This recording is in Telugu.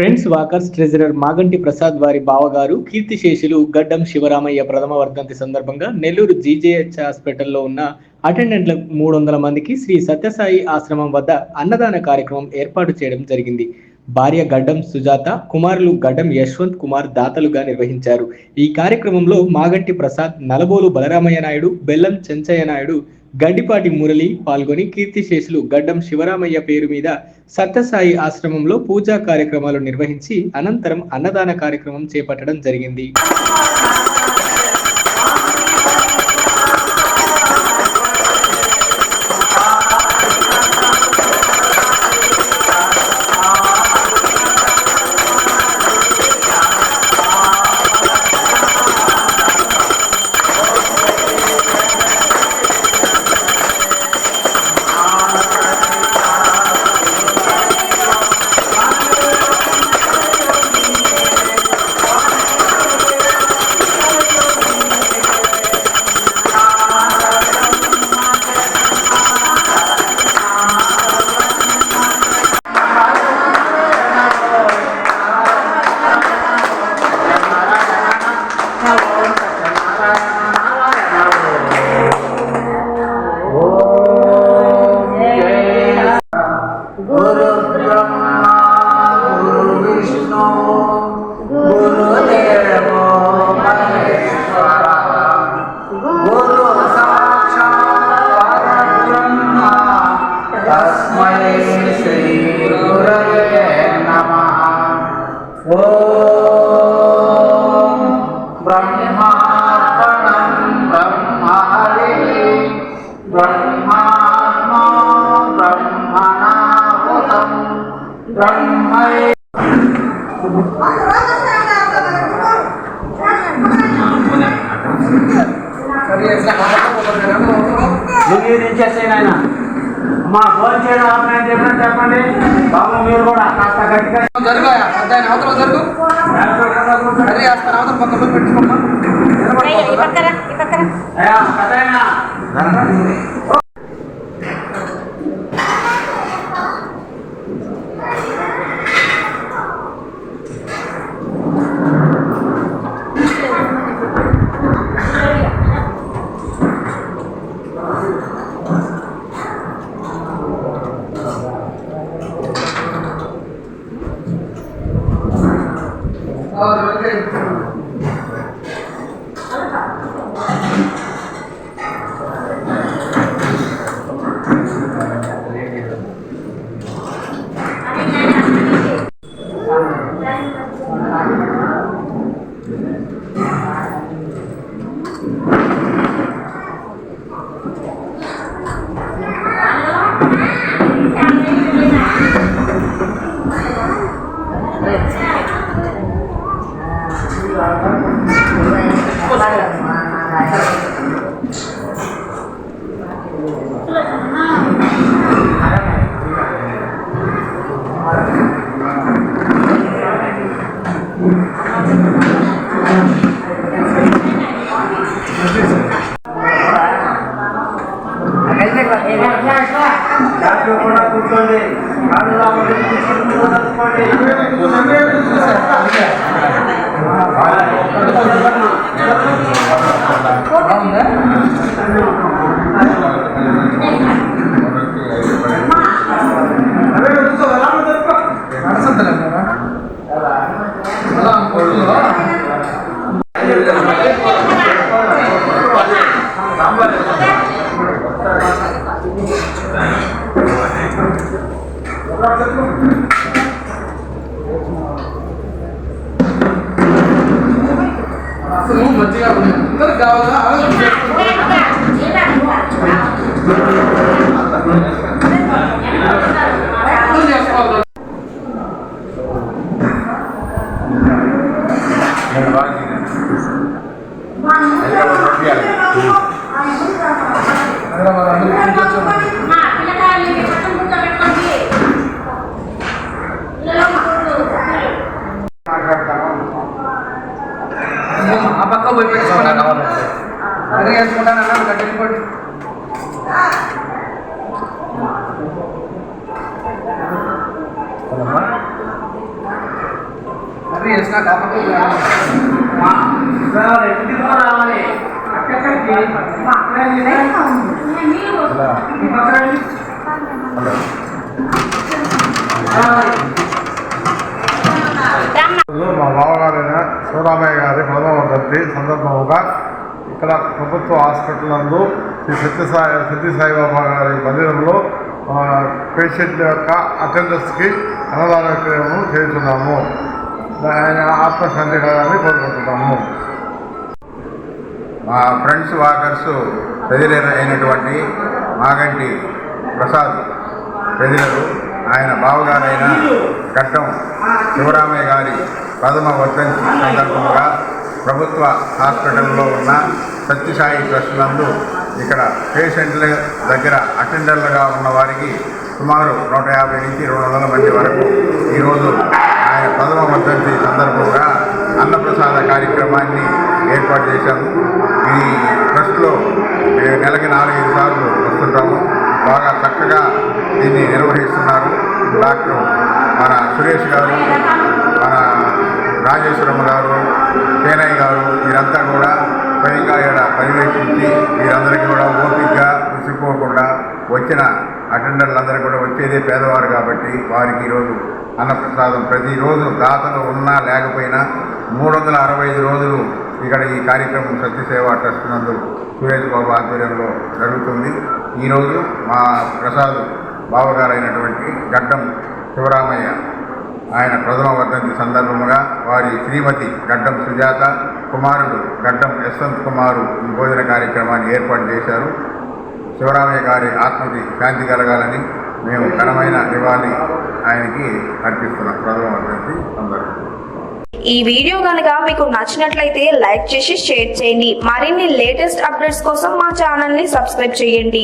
Friends walkers treasurer Maganti Prasad వారి బావగారు కీర్తిశేషులు గడ్డం శివరామయ్య ప్రథమ వర్ధంతి సందర్భంగా నెల్లూరు జీజేహెచ్ హాస్పిటల్లో ఉన్న అటెండెంట్ల మూడు వందల మందికి శ్రీ సత్యసాయి ఆశ్రమం వద్ద అన్నదాన కార్యక్రమం ఏర్పాటు చేయడం జరిగింది. భార్య గడ్డం సుజాత కుమారులు గడ్డం యశ్వంత్ కుమార్ దాతలుగా నిర్వహించారు. ఈ కార్యక్రమంలో మాగంటి ప్రసాద్ నలబోలు బలరామయ్య నాయుడు బెల్లం చెంచయ్య నాయుడు గడ్డిపాటి మురళి పాల్గొని కీర్తిశేషులు గడ్డం శివరామయ్య పేరు మీద సత్యసాయి ఆశ్రమంలో పూజా కార్యక్రమాలు నిర్వహించి అనంతరం అన్నదాన కార్యక్రమం చేపట్టడం జరిగింది. మా ఫోన్ చేయడం చెప్పండి. బాబు మీరు కూడా కాస్త గట్టిగా జరుగు ముందు నడుచుకోండి. అసలు మంచిగా ఉంది అందరికి కావాలా ఆలోచించండి. అర్థం మా బావగారైన శివరామయ్య గారి ప్రథమ వర్ధంతి సందర్భంగా ఇక్కడ ప్రభుత్వ హాస్పిటల్ నందు శ్రీ సత్యసాయి సత్యసాయిబాబా గారి మందిరంలో పేషెంట్ల యొక్క అటెండర్స్కి అన్నదాన కార్యక్రమం చేస్తున్నాము. ఆయన ఆత్మశాంతి కలగాలని కోరుకుంటున్నాము. మా ఫ్రెండ్స్ వాకర్స్ ప్రజలైన అయినటువంటి మాగంటి ప్రసాద్ ప్రజలు ఆయన బావగారైన గడ్డం శివరామయ్య గారి ప్రథమ వర్ధంతి సందర్భంగా ప్రభుత్వ హాస్పిటల్లో ఉన్న సత్యసాయి ట్రస్ట్ నందు ఇక్కడ పేషెంట్ల దగ్గర అటెండర్లుగా ఉన్న వారికి సుమారు నూట యాభై నుంచి రెండు వందల మంది వరకు ఈరోజు ఆయన పదవ వర్ధంతి సందర్భంగా అన్నప్రసాద కార్యక్రమాన్ని ఏర్పాటు చేశాము. ఈ ట్రస్ట్లో నెలకి నాలుగైదు సార్లు వస్తుంటాము. బాగా చక్కగా దీన్ని నిర్వహిస్తున్నారు డాక్టర్ మన సురేష్ గారు మన రాజేశ్వరమ్మ గారు కేనయ్య గారు వీరంతా కూడా స్వయంగా ఇక్కడ పర్యవేక్షించి వీరందరికీ కూడా ఓపికగా విసుక్కోకుండా వచ్చిన అటెండర్లందరూ కూడా వచ్చేదే పేదవారు కాబట్టి వారికి ఈరోజు అన్నప్రసాదం. ప్రతిరోజు దాతలు ఉన్నా లేకపోయినా మూడు వందల అరవై ఐదు రోజులు ఇక్కడ ఈ కార్యక్రమం సత్యసేవ ట్రస్ట్ నందు సురేష్ బాబు ఆధ్వర్యంలో జరుగుతుంది. ఈరోజు మా ప్రసాద్ బావగారైనటువంటి గడ్డం శివరామయ్య ఆయన ప్రథమ వర్ధంతి సందర్భముగా వారి శ్రీమతి గడ్డం సుజాత కుమారుడు గడ్డం యశ్వంత్ కుమారు ఈ భోజన కార్యక్రమాన్ని ఏర్పాటు చేశారు. శివరామయ్య గారి ఆత్మకి శాంతి కలగాలని మేము ఘనమైన నివాళి ఆయనకి అర్పిస్తున్నాం. ప్రథమ వర్ధంతి సందర్భంగా ఈ వీడియో కనుక మీకు నచ్చినట్లయితే లైక్ చేసి షేర్ చేయండి. మరిన్ని లేటెస్ట్ అప్డేట్స్ కోసం మా ఛానల్ని సబ్స్క్రైబ్ చేయండి.